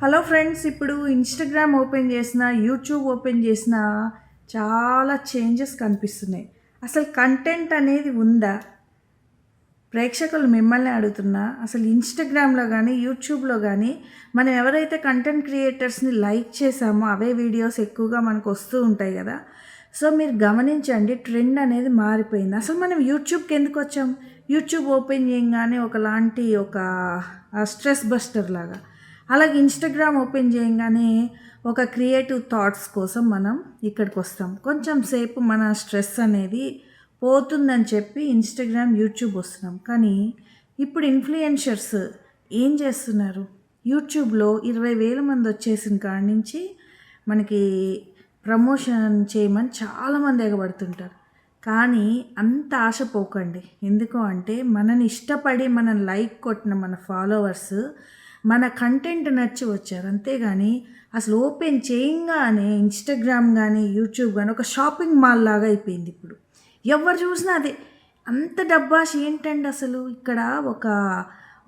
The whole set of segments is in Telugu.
హలో ఫ్రెండ్స్ ఇప్పుడు ఇన్స్టాగ్రామ్ ఓపెన్ చేసిన యూట్యూబ్ ఓపెన్ చేసిన చాలా చేంజెస్ కనిపిస్తున్నాయి. అసలు కంటెంట్ అనేది ఉందా? ప్రేక్షకులు మిమ్మల్ని అడుగుతున్నా అసలు ఇన్స్టాగ్రామ్లో కానీ యూట్యూబ్లో కానీ మనం ఎవరైతే కంటెంట్ క్రియేటర్స్ని లైక్ చేసామో అవే వీడియోస్ ఎక్కువగా మనకు వస్తూ ఉంటాయి కదా. సో మీరు గమనించండి ట్రెండ్ అనేది మారిపోయింది. అసలు మనం యూట్యూబ్కి ఎందుకు వచ్చాం? యూట్యూబ్ ఓపెన్ చేయగానే ఒకలాంటి ఒక స్ట్రెస్ బస్టర్ లాగా. అలాగే ఇన్స్టాగ్రామ్ ఓపెన్ చేయగానే ఒక క్రియేటివ్ థాట్స్ కోసం మనం ఇక్కడికి వస్తాం. కొంచెం సేపు మన స్ట్రెస్ అనేది పోతుందని చెప్పి ఇన్స్టాగ్రామ్ యూట్యూబ్ వస్తున్నాం. కానీ ఇప్పుడు ఇన్ఫ్లుయెన్షర్స్ ఏం చేస్తున్నారు? యూట్యూబ్లో ఇరవై వేల మంది వచ్చేసిన కాడి నుంచి మనకి ప్రమోషన్ చేయమని చాలామంది ఎగబడుతుంటారు. కానీ అంత ఆశపోకండి ఎందుకు అంటే మనని ఇష్టపడి మనం లైక్ కొట్టిన మన ఫాలోవర్స్ మన కంటెంట్ నచ్చి వచ్చారు. అంతేగాని అసలు ఓపెన్ చేయంగానే ఇన్స్టాగ్రామ్ కానీ యూట్యూబ్ కానీ ఒక షాపింగ్ మాల్ లాగా అయిపోయింది ఇప్పుడు. ఎవరు చూసినా అదే. అంత డబ్బాష్ ఏంటండి అసలు? ఇక్కడ ఒక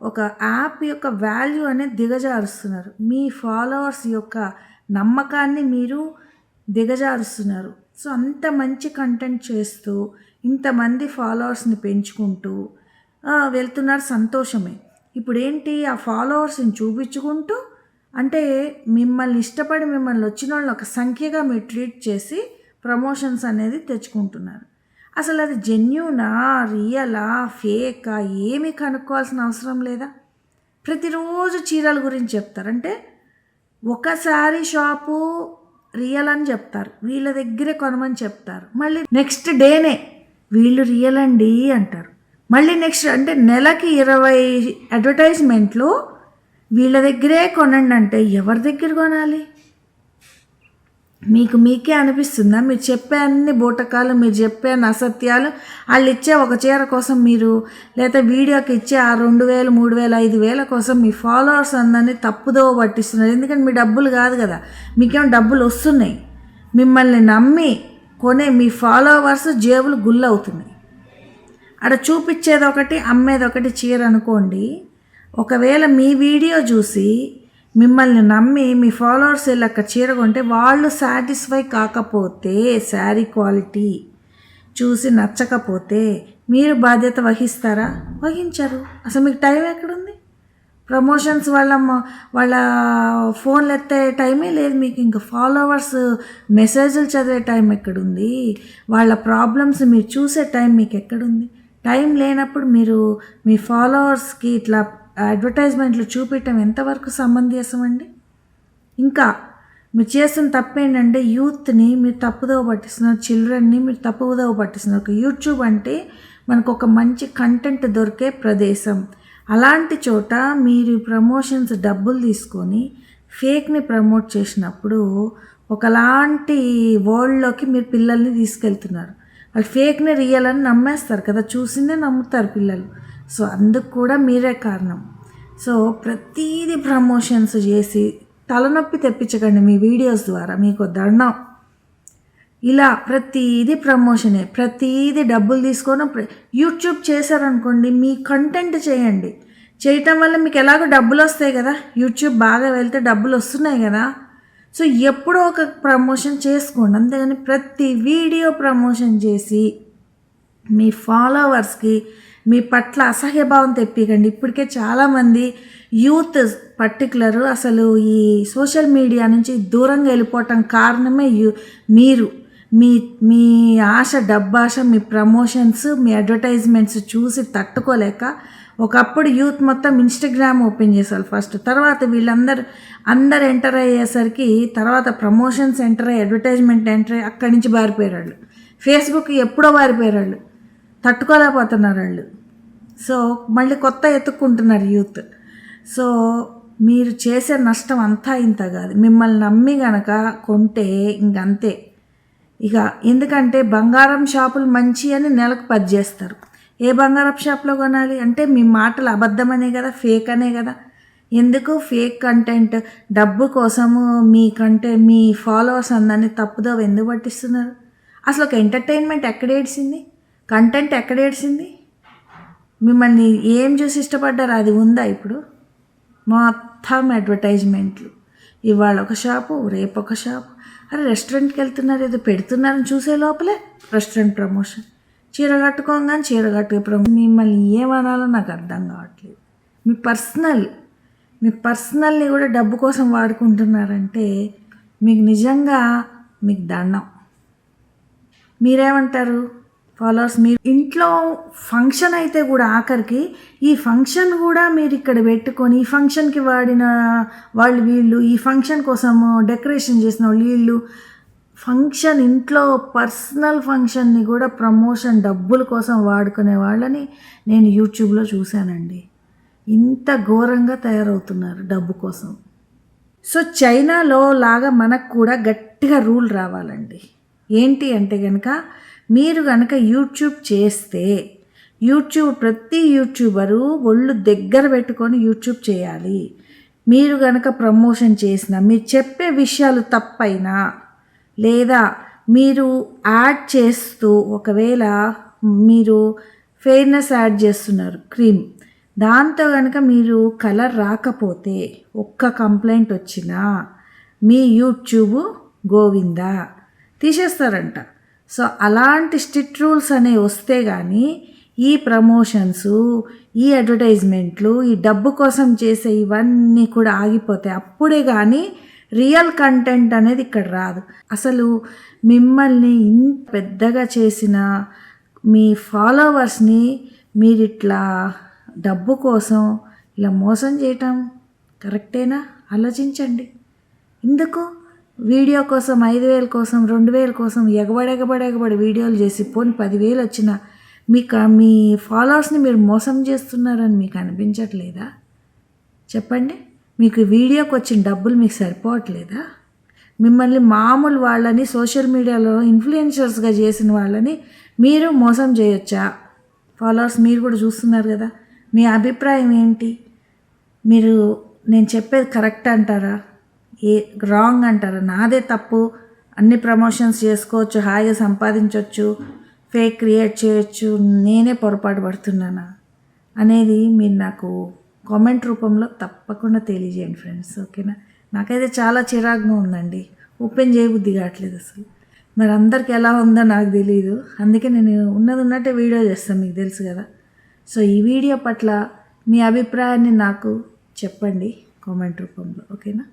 ఒక యాప్ యొక్క వాల్యూ అనేది దిగజారుస్తున్నారు. మీ ఫాలోవర్స్ యొక్క నమ్మకాన్ని మీరు దిగజారుస్తున్నారు. సో అంత మంచి కంటెంట్ చేస్తూ ఇంతమంది ఫాలోవర్స్ని పెంచుకుంటూ వెళ్తున్నారు సంతోషమే. ఇప్పుడు ఏంటి ఆ ఫాలోవర్స్ని చూపించుకుంటూ అంటే మిమ్మల్ని ఇష్టపడి మిమ్మల్ని వచ్చిన వాళ్ళని ఒక సంఖ్యగా మీరు ట్రీట్ చేసి ప్రమోషన్స్ అనేది తెచ్చుకుంటున్నారు. అసలు అది జెన్యునా రియలా ఫేకా ఏమీ కనుక్కోవాల్సిన అవసరం లేదా? ప్రతిరోజు చీరల గురించి చెప్తారు. అంటే ఒకసారి షాపు రియల్ అని చెప్తారు. వీళ్ళ దగ్గరే కొనమని చెప్తారు. మళ్ళీ నెక్స్ట్ డేనే వీళ్ళు రియల్ అండి అంటారు. మళ్ళీ నెక్స్ట్ అంటే నెలకి ఇరవై అడ్వర్టైజ్మెంట్లు వీళ్ళ దగ్గరే కొనండి అంటే ఎవరి దగ్గర కొనాలి? మీకు మీకే అనిపిస్తుందా? మీరు చెప్పే అన్ని బూటకాలు మీరు చెప్పే అన్ని అసత్యాలు వాళ్ళు ఇచ్చే ఒక చీర కోసం మీరు లేదా వీడియోకి ఇచ్చే ఆ రెండు వేలు మూడు వేలు ఐదు వేల కోసం మీ ఫాలోవర్స్ అందరినీ తప్పుదో పట్టిస్తున్నారు. ఎందుకంటే మీ డబ్బులు కాదు కదా. మీకేం డబ్బులు వస్తున్నాయి. మిమ్మల్ని నమ్మి కొనే మీ ఫాలోవర్స్ జేబులు గుల్లవుతున్నాయి. అక్కడ చూపించేది ఒకటి అమ్మేది ఒకటి చీర అనుకోండి. ఒకవేళ మీ వీడియో చూసి మిమ్మల్ని నమ్మి మీ ఫాలోవర్స్ వెళ్ళి అక్కడ చీర కొంటే వాళ్ళు సాటిస్ఫై కాకపోతే శారీ క్వాలిటీ చూసి నచ్చకపోతే మీరు బాధ్యత వహిస్తారా? వహించరు. అసలు మీకు టైం ఎక్కడుంది? ప్రమోషన్స్ వాళ్ళ వాళ్ళ ఫోన్లు ఎత్తే టైమే లేదు మీకు. ఇంకా ఫాలోవర్స్ మెసేజ్లు చదివే టైం ఎక్కడుంది? వాళ్ళ ప్రాబ్లమ్స్ మీరు చూసే టైం మీకు ఎక్కడుంది? టైం లేనప్పుడు మీరు మీ ఫాలోవర్స్కి ఇట్లా అడ్వర్టైజ్మెంట్లు చూపించటం ఎంతవరకు సమంజసం అండి? ఇంకా మీరు చేసిన తప్పేంటంటే యూత్ని మీరు తప్పుదోవ పట్టిస్తున్నారు చిల్డ్రన్ని మీరు తప్పుదోవ పట్టిస్తున్నారు. ఒక యూట్యూబ్ అంటే మనకు ఒక మంచి కంటెంట్ దొరికే ప్రదేశం. అలాంటి చోట మీరు ప్రమోషన్స్ డబ్బులు తీసుకొని ఫేక్ని ప్రమోట్ చేసినప్పుడు ఒకలాంటి వరల్డ్లోకి మీరు పిల్లల్ని తీసుకెళ్తున్నారు. వాళ్ళు ఫేక్ని రియల్ అని నమ్మేస్తారు కదా చూసిందే నమ్ముతారు పిల్లలు. సో అందుకు కూడా మీరే కారణం. సో ప్రతీది ప్రమోషన్స్ చేసి తలనొప్పి తెప్పించకండి మీ వీడియోస్ ద్వారా మీకు దండం. ఇలా ప్రతీదీ ప్రమోషనే ప్రతిదీ డబ్బులు తీసుకొని యూట్యూబ్ చేశారనుకోండి మీ కంటెంట్ చేయండి. చేయటం వల్ల మీకు ఎలాగో డబ్బులు వస్తాయి కదా యూట్యూబ్ బాగా వెళ్తే డబ్బులు వస్తున్నాయి కదా. సో ఎప్పుడో ఒక ప్రమోషన్ చేసుకోండి. అంతేగాని ప్రతి వీడియో ప్రమోషన్ చేసి మీ ఫాలోవర్స్కి మీ పట్ల అసహ్యభావం తెప్పికండి. ఇప్పటికే చాలామంది యూత్ పర్టికులర్ అసలు ఈ సోషల్ మీడియా నుంచి దూరంగా వెళ్ళిపోవటం కారణమే యూ మీరు. మీ మీ ఆశ డబ్బాశ మీ ప్రమోషన్స్ మీ అడ్వర్టైజ్మెంట్స్ చూసి తట్టుకోలేక ఒకప్పుడు యూత్ మొత్తం ఇన్స్టాగ్రామ్ ఓపెన్ చేశారు ఫస్ట్. తర్వాత వీళ్ళందరూ అందరు ఎంటర్ అయ్యేసరికి తర్వాత ప్రమోషన్స్ ఎంటర్ అయ్యి అడ్వర్టైజ్మెంట్ ఎంటర్ అయ్యి అక్కడి నుంచి బారిపోయారు వాళ్ళు ఫేస్బుక్ ఎప్పుడో బారిపోయారు వాళ్ళు తట్టుకోలేకపోతున్నారు వాళ్ళు. సో మళ్ళీ కొత్త ఎత్తుక్కుంటున్నారు యూత్. సో మీరు చేసే నష్టం అంతా ఇంత కాదు. మిమ్మల్ని నమ్మి గనక కొంటే ఇంకంతే. ఇక ఎందుకంటే బంగారం షాపులు మంచి అని నెలకు పది చేస్తారు. ఏ బంగారం షాప్లో కొనాలి? అంటే మీ మాటలు అబద్ధమనే కదా ఫేక్ అనే కదా. ఎందుకు ఫేక్ కంటెంట్ డబ్బు కోసము మీ కంటే మీ ఫాలోవర్స్ అందరినీ తప్పుదో ఎందుకు పట్టిస్తున్నారు? అసలు ఒక ఎంటర్టైన్మెంట్ ఎక్కడ ఏడ్చింది? కంటెంట్ ఎక్కడ ఏడ్చింది? మిమ్మల్ని ఏం చూసి ఇష్టపడ్డారు? అది ఉందా ఇప్పుడు? మొత్తం అడ్వర్టైజ్మెంట్లు ఇవాళ ఒక షాపు రేపు ఒక షాపు అరే రెస్టారెంట్కి వెళ్తున్నారు ఏదో పెడుతున్నారని చూసే లోపలే రెస్టారెంట్ ప్రమోషన్ చీర కట్టుకోగానే చీర కట్టుకు మిమ్మల్ని ఏమనాలో నాకు అర్థం కావట్లేదు. మీ పర్సనల్ మీ పర్సనల్ని కూడా డబ్బు కోసం వాడుకుంటున్నారంటే మీకు నిజంగా మీకు దండం. మీరేమంటారు? ఫాలోవర్స్ మీరు ఇంట్లో ఫంక్షన్ అయితే కూడా ఆఖరికి ఈ ఫంక్షన్ కూడా మీరు ఇక్కడ పెట్టుకొని ఈ ఫంక్షన్కి వాడిన వాళ్ళు వీళ్ళు ఈ ఫంక్షన్ కోసము డెకరేషన్ చేసిన వాళ్ళు వీళ్ళు ఫంక్షన్ ఇంట్లో పర్సనల్ ఫంక్షన్ని కూడా ప్రమోషన్ డబ్బుల కోసం వాడుకునే వాళ్ళని నేను యూట్యూబ్లో చూశానండి. ఇంత ఘోరంగా తయారవుతున్నారు డబ్బు కోసం. సో చైనాలో లాగా మనకు కూడా గట్టిగా రూల్ రావాలండి. ఏంటి అంటే కనుక మీరు కనుక యూట్యూబ్ చేస్తే యూట్యూబ్ ప్రతి యూట్యూబరు ఒళ్ళు దగ్గర పెట్టుకొని యూట్యూబ్ చేయాలి. మీరు కనుక ప్రమోషన్ చేసిన మీరు చెప్పే విషయాలు తప్పైనా లేదా మీరు యాడ్ చేస్తూ ఒకవేళ మీరు ఫెయిర్నెస్ యాడ్ చేస్తున్నారు క్రీమ్ దాంతో కనుక మీరు కలర్ రాకపోతే ఒక్క కంప్లైంట్ వచ్చినా మీ యూట్యూబ్ గోవిందా తీసేస్తారంట. సో అలాంటి స్ట్రిక్ట్ రూల్స్ అనేవి వస్తే కానీ ఈ ప్రమోషన్స్ ఈ అడ్వర్టైజ్మెంట్లు ఈ డబ్బు కోసం చేసే ఇవన్నీ కూడా ఆగిపోతాయి. అప్పుడే కానీ రియల్ కంటెంట్ అనేది ఇక్కడ రాదు. అసలు మిమ్మల్ని ఇంత పెద్దగా చేసిన మీ ఫాలోవర్స్ని మీరు ఇట్లా డబ్బు కోసం ఇలా మోసం చేయటం కరెక్టేనా? ఆలోచించండి. ఎందుకు? వీడియో కోసం ఐదు వేల కోసం రెండు వేల కోసం ఎగబడి ఎగబడి ఎగబడి వీడియోలు చేసి పోని పదివేలు వచ్చిన మీకు మీ ఫాలోవర్స్ని మీరు మోసం చేస్తున్నారని మీకు అనిపించట్లేదా? చెప్పండి. మీకు వీడియోకి వచ్చిన డబ్బులు మీకు సరిపోవట్లేదా? మిమ్మల్ని మామూలు వాళ్ళని సోషల్ మీడియాలో ఇన్ఫ్లుయెన్సర్స్గా చేసిన వాళ్ళని మీరు మోసం చేయొచ్చా? ఫాలోవర్స్ మీరు కూడా చూస్తున్నారు కదా. మీ అభిప్రాయం ఏంటి? మీరు నేను చెప్పేది కరెక్ట్ అంటారా? ఏ రాంగ్ అంటారా? నాదే తప్పు. అన్ని ప్రమోషన్స్ చేసుకోవచ్చు హాయిగా సంపాదించవచ్చు ఫేక్ క్రియేట్ చేయొచ్చు. నేనే పొరపాటు పడుతున్నానా? అనేది మీరు నాకు కామెంట్ రూపంలో తప్పకుండా తెలియజేయండి ఫ్రెండ్స్ ఓకేనా? నాకైతే చాలా చిరాగ్గా ఉందండి. ఓపెన్ చేయబుద్ధి కావట్లేదు అసలు. మరి అందరికి ఎలా ఉందో నాకు తెలియదు అందుకే నేను ఉన్నది ఉన్నట్టే వీడియో చేస్తాను మీకు తెలుసు కదా. సో ఈ వీడియో పట్ల మీ అభిప్రాయాన్ని నాకు చెప్పండి కామెంట్ రూపంలో ఓకేనా?